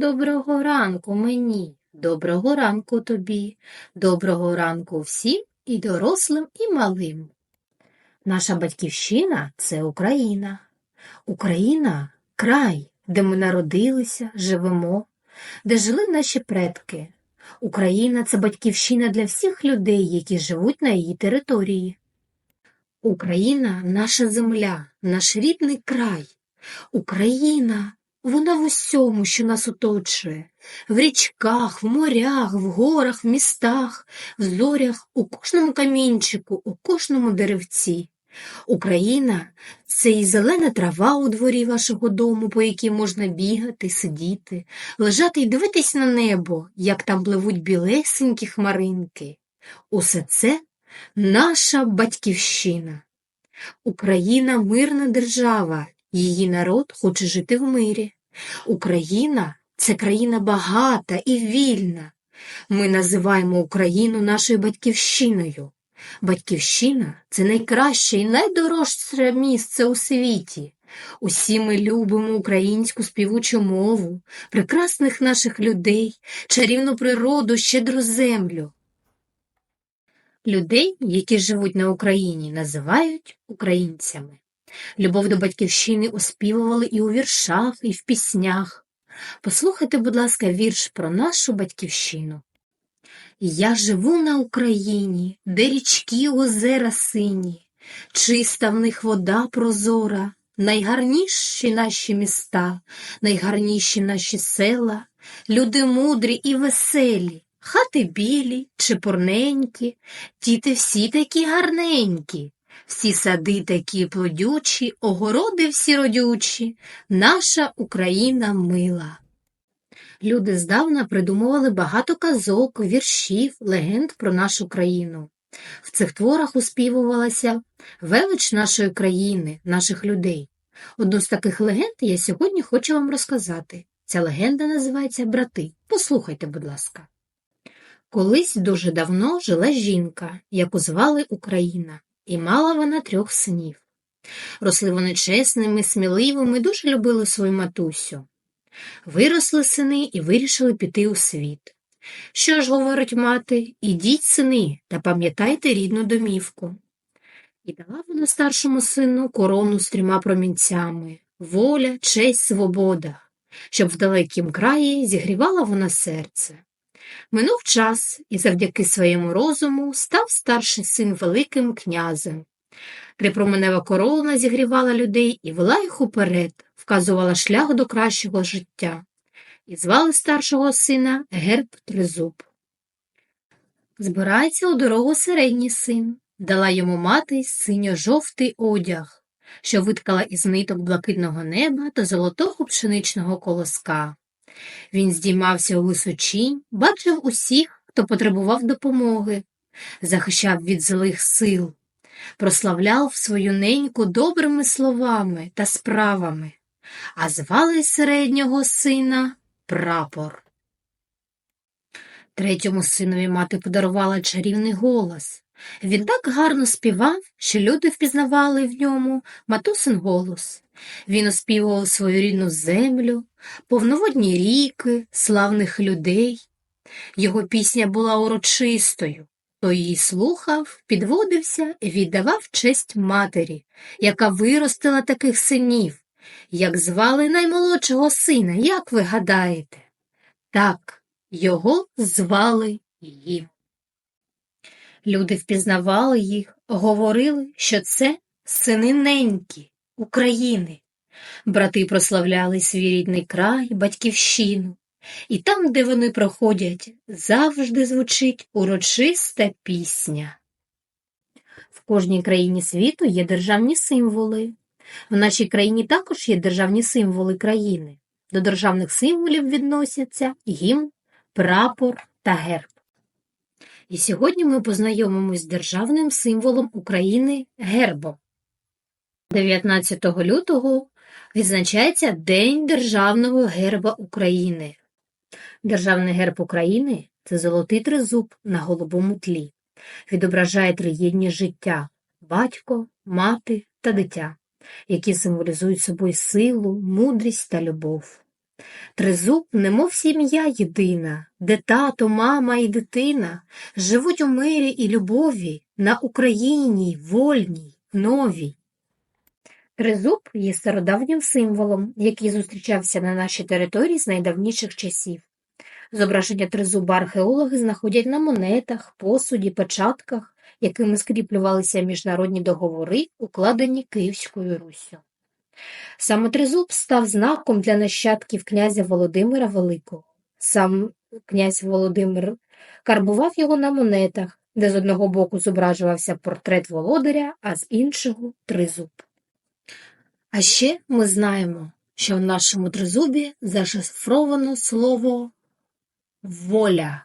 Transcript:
Доброго ранку мені, доброго ранку тобі, доброго ранку всім і дорослим, і малим. Наша батьківщина це Україна. Україна край, де ми народилися, живемо, де жили наші предки. Україна це батьківщина для всіх людей, які живуть на її території. Україна наша земля, наш рідний край. Україна вона в усьому, що нас оточує, в річках, в морях, в горах, в містах, в зорях, у кожному камінчику, у кожному деревці. Україна це і зелена трава у дворі вашого дому, по якій можна бігати, сидіти, лежати і дивитись на небо, як там пливуть білесенькі хмаринки. Усе це наша батьківщина. Україна мирна держава, Її народ хоче жити в мирі. Україна це країна багата і вільна. Ми називаємо Україну нашою батьківщиною. Батьківщина це найкраще і найдорожче місце у світі. Усі ми любимо українську співучу мову, прекрасних наших людей, чарівну природу, щедру землю. Людей, які живуть на Україні, називають українцями. Любов до батьківщини оспівували і у віршах, і в піснях. Послухайте, будь ласка, вірш про нашу батьківщину. Я живу на Україні, де річки озера сині, чиста в них вода прозора, найгарніші наші міста, найгарніші наші села, люди мудрі і веселі, хати білі, чепурненькі, діти всі такі гарненькі. Всі сади такі плодючі, огороди всі родючі, наша Україна мила. Люди здавна придумували багато казок, віршів, легенд про нашу країну. В цих творах успівувалася велич нашої країни, наших людей. Одну з таких легенд я сьогодні хочу вам розказати. Ця легенда називається Брати. Послухайте, будь ласка. Колись дуже давно жила жінка, яку звали Україна і мала вона трьох синів. Росли вони чесними, сміливими, дуже любили свою матусю. Виросли сини і вирішили піти у світ. Що ж, говорить мати, ідіть, сини, та пам'ятайте рідну домівку. І дала вона старшому сину корону з трьома промінцями воля, честь, свобода, щоб в далекім краї зігрівала вона серце. Минув час і завдяки своєму розуму став старший син Великим князем. Трипроменева корона зігрівала людей і вела їх уперед, вказувала шлях до кращого життя. І звали старшого сина Герб Тризуб. Збирається у дорогу середній син, дала йому мати синьо-жовтий одяг, що виткала із ниток блакитного неба та золотого пшеничного колоска. Він здіймався у височінь, бачив усіх, хто потребував допомоги, захищав від злих сил, прославляв свою неньку добрими словами та справами, а звали середнього сина прапор. Третьому синові мати подарувала чарівний голос. Він так гарно співав, що люди впізнавали в ньому матусин голос. Він оспівував свою рідну землю, повноводні ріки, славних людей. Його пісня була урочистою, хто її слухав, підводився і віддавав честь матері, яка виростила таких синів, як звали наймолодшого сина, як ви гадаєте? Так, його звали їм. Люди впізнавали їх, говорили, що це сини неньки України. Брати прославляли свій рідний край, батьківщину, і там, де вони проходять, завжди звучить урочиста пісня. В кожній країні світу є державні символи. В нашій країні також є державні символи країни. До державних символів відносяться гімн, прапор та герб. І сьогодні ми познайомимось з державним символом України гербом. 19 лютого відзначається День Державного герба України. Державний герб України це золотий тризуб на голубому тлі, відображає триєдні життя батько, мати та дитя, які символізують собою силу, мудрість та любов. Тризуб, немов сім'я єдина, де тато, мама і дитина живуть у мирі і любові на Україні вольній, новій. Тризуб є стародавнім символом, який зустрічався на нашій території з найдавніших часів. Зображення тризуба археологи знаходять на монетах, посуді, печатках, якими скріплювалися міжнародні договори, укладені Київською Руссю. Саме тризуб став знаком для нащадків князя Володимира Великого. Сам князь Володимир карбував його на монетах, де з одного боку зображувався портрет володаря, а з іншого тризуб. А ще ми знаємо, що в нашому тризубі зашифровано слово воля.